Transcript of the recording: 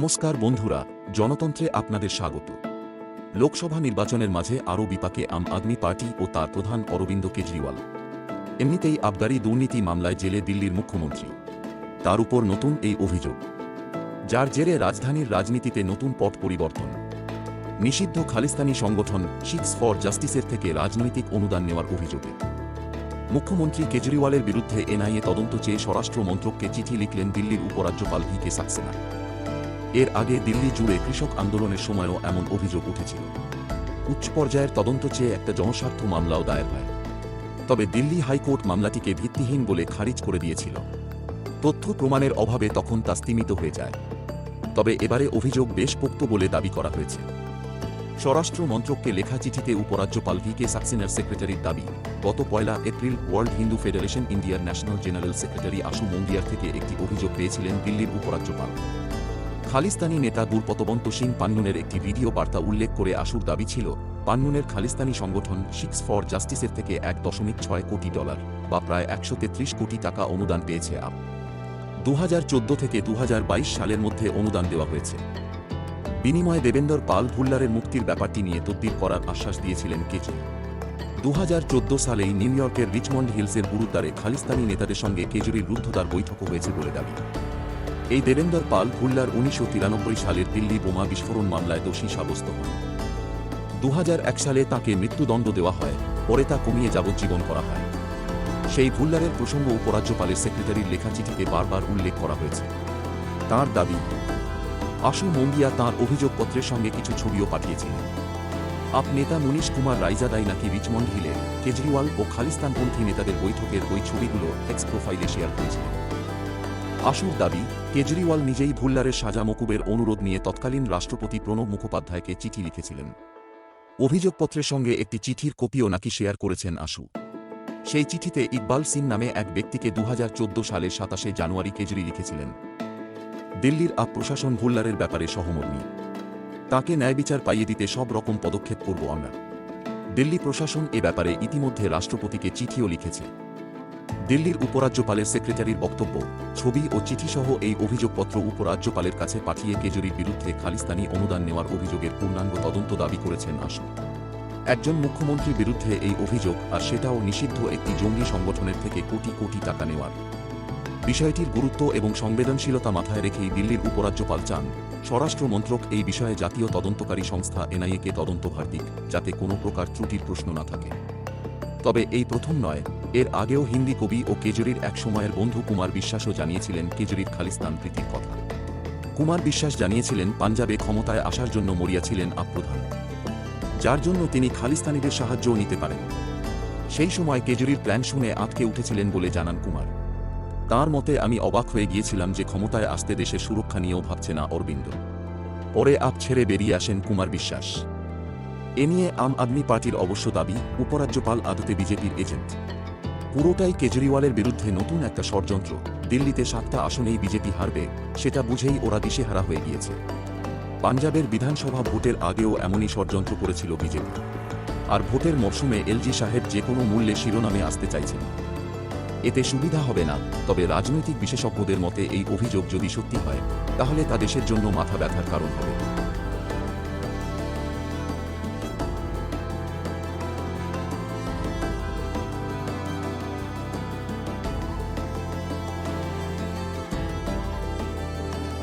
নমস্কার বন্ধুরা, জনতন্ত্রে আপনাদের স্বাগত। লোকসভা নির্বাচনের মাঝে আরও বিপাকে আম আদমি পার্টি ও তার প্রধান অরবিন্দ কেজরিওয়াল। এমনিতেই আবগারি দুর্নীতি মামলায় জেলে দিল্লির মুখ্যমন্ত্রী। তার উপর নতুন এই অভিযোগ। যার জেরে রাজধানীর রাজনীতিতে নতুন পট পরিবর্তন। নিষিদ্ধ খালিস্তানি সংগঠন শিখস ফর জাস্টিসের থেকে রাজনৈতিক অনুদান নেওয়ার অভিযোগে। মুখ্যমন্ত্রী কেজরিওয়ালের বিরুদ্ধে এনআইএ তদন্ত চেয়ে স্বরাষ্ট্র মন্ত্রককে চিঠি লিখলেন দিল্লির উপরাজ্যপাল ভি কে সাক্সেনা। এর আগে দিল্লি জুড়ে কৃষক আন্দোলনের সময়ও এমন অভিযোগ উঠেছিল। উচ্চ পর্যায়ের তদন্ত চেয়ে একটা জনস্বার্থ মামলাও দায়ের হয়। তবে দিল্লি হাইকোর্ট মামলাটিকে ভিত্তিহীন বলে খারিজ করে দিয়েছিল। তথ্য প্রমাণের অভাবে তখন তা স্তীমিত হয়ে যায়। তবে এবারে অভিযোগ বেশ পোক্ত বলে দাবি করা হয়েছে। স্বরাষ্ট্র মন্ত্রককে লেখা চিঠিতে উপরাজ্যপাল ভি কে সাক্সেনার সেক্রেটারির দাবি, গত পয়লা এপ্রিল ওয়ার্ল্ড হিন্দু ফেডারেশন ইন্ডিয়ার ন্যাশনাল জেনারেল সেক্রেটারি আশু মন্দিয়ার থেকে একটি অভিযোগ পেয়েছিলেন দিল্লির উপরাজ্যপাল। খালিস্তানি নেতা গুরপতবন্ত সিং পান্নুনের একটি ভিডিও বার্তা উল্লেখ করে আসুর দাবি ছিল, পান্নুনের খালিস্তানি সংগঠন সিক্স ফর জাস্টিসের থেকে এক দশমিক ছয় কোটি ডলার বা প্রায় একশো তেত্রিশ কোটি টাকা অনুদান পেয়েছে আপ। দু হাজার চোদ্দ থেকে দু হাজার বাইশ সালের মধ্যে অনুদান দেওয়া হয়েছে। বিনিময়ে দেবেন্দর পাল ভুল্লারের মুক্তির ব্যাপারটি নিয়ে তদবির করার আশ্বাস দিয়েছিলেন কেজরি। দু সালেই নিউ ইয়র্কের রিচমন্ড হিলসের গুরুদ্বারে খালিস্তানি নেতাদের সঙ্গে কেজরির রুদ্ধতার বৈঠকও হয়েছে বলে দাবি। এই দেবেন্দর পাল ভুল্লার উনিশশো তিরানব্বই সালের দিল্লি বোমা বিস্ফোরণ মামলায় দোষী সাব্যস্ত হন। দু হাজার এক সালে তাকে মৃত্যুদণ্ড দেওয়া হয়, পরে তা কমিয়ে যাবজ্জীবন করা হয়। সেই ভুল্লারের প্রসঙ্গ উপরাজ্যপালের সেক্রেটারির লেখা চিঠিতে বারবার উল্লেখ করা হয়েছে। তার দাবি, আশু মঙ্গিয়া তাঁর অভিযোগপত্রের সঙ্গে কিছু ছবিও পাঠিয়েছিলেন আপ নেতা মনীষ কুমার রাইজাদাই নাকি রিচমন্ড হিলে, কেজরিওয়াল ও খালিস্তানপন্থী নেতাদের বৈঠকের ওই ছবিগুলো এক্স প্রোফাইলে শেয়ার করেছিলেন। আশুর দাবি, কেজরিওয়াল নিজেই ভুল্লারের সাজা মকুবের অনুরোধ নিয়ে তৎকালীন রাষ্ট্রপতি প্রণব মুখোপাধ্যায়কে চিঠি লিখেছিলেন। অভিযোগপত্রের সঙ্গে একটি চিঠির কপিও নাকি শেয়ার করেছেন আশু। সেই চিঠিতে ইকবাল সিং নামে এক ব্যক্তিকে দু সালের সাতাশে জানুয়ারি কেজরি লিখেছিলেন। দিল্লির আপ প্রশাসন ভুল্লারের ব্যাপারে সহমর্মী। তাকে ন্যায় বিচার পাইয়ে দিতে সব রকম পদক্ষেপ করব আমরা। দিল্লি প্রশাসন এ ব্যাপারে ইতিমধ্যে রাষ্ট্রপতিকে চিঠিও লিখেছে। দিল্লির উপরাজ্যপালের সেক্রেটারির বক্তব্য, ছবি ও চিঠিসহ এই অভিযোগপত্র উপরাজ্যপালের কাছে পাঠিয়ে কেজরির বিরুদ্ধে খালিস্তানি অনুদান নেওয়ার অভিযোগের পূর্ণাঙ্গ তদন্ত দাবি করেছেন আসু একজন মুখ্যমন্ত্রীর বিরুদ্ধে এই অভিযোগ আর সেটাও নিষিদ্ধ একটি জঙ্গি সংগঠনের থেকে কোটি কোটি টাকা নেওয়ার। বিষয়টির গুরুত্ব এবং সংবেদনশীলতা মাথায় রেখেই দিল্লির উপরাজ্যপাল চান, স্বরাষ্ট্র মন্ত্রক এই বিষয়ে জাতীয় তদন্তকারী সংস্থা এনআইএকে তদন্তভার দিক, যাতে কোনো প্রকার ত্রুটির প্রশ্ন না থাকে। তবে এই প্রথম নয় এর আগেও হিন্দি কবি ও কেজরির এক সময়ের বন্ধু কুমার বিশ্বাসও জানিয়েছিলেন কেজরির খালিস্তান প্রীতির কথা। কুমার বিশ্বাস জানিয়েছিলেন, পাঞ্জাবে ক্ষমতায় আসার জন্য মরিয়াছিলেন আপ্রধান। যার জন্য তিনি খালিস্তানিদের সাহায্যও নিতে পারেন। সেই সময় কেজরির প্ল্যান শুনে আটকে উঠেছিলেন বলে জানান কুমার। তার মতে, আমি অবাক হয়ে গিয়েছিলাম যে ক্ষমতায় আসতে দেশের সুরক্ষা নিয়েও ভাবছে না অরবিন্দ। পরে আপ ছেড়ে বেরিয়ে আসেন কুমার বিশ্বাস। এ নিয়ে আম আদমি পার্টির অবশ্য দাবি, উপরাজ্যপাল আদতে বিজেপির এজেন্ট। পুরোটাই কেজরিওয়ালের বিরুদ্ধে নতুন একটা ষড়যন্ত্র। দিল্লিতে সাতটা আসনেই বিজেপি হারবে, সেটা বুঝেই ওরা দিশেহারা হয়ে গিয়েছে। পাঞ্জাবের বিধানসভা ভোটের আগেও এমনই ষড়যন্ত্র করেছিল বিজেপি। আর ভোটের মরশুমে এলজি সাহেব যে কোনো মূল্যে শিরোনামে আসতে চাইছেন। এতে সুবিধা হবে না, তবে রাজনৈতিক বিশেষজ্ঞদের মতে এই অভিযোগ যদি সত্যি হয়, তাহলে তা দেশের জন্য মাথা ব্যথার কারণ হবে।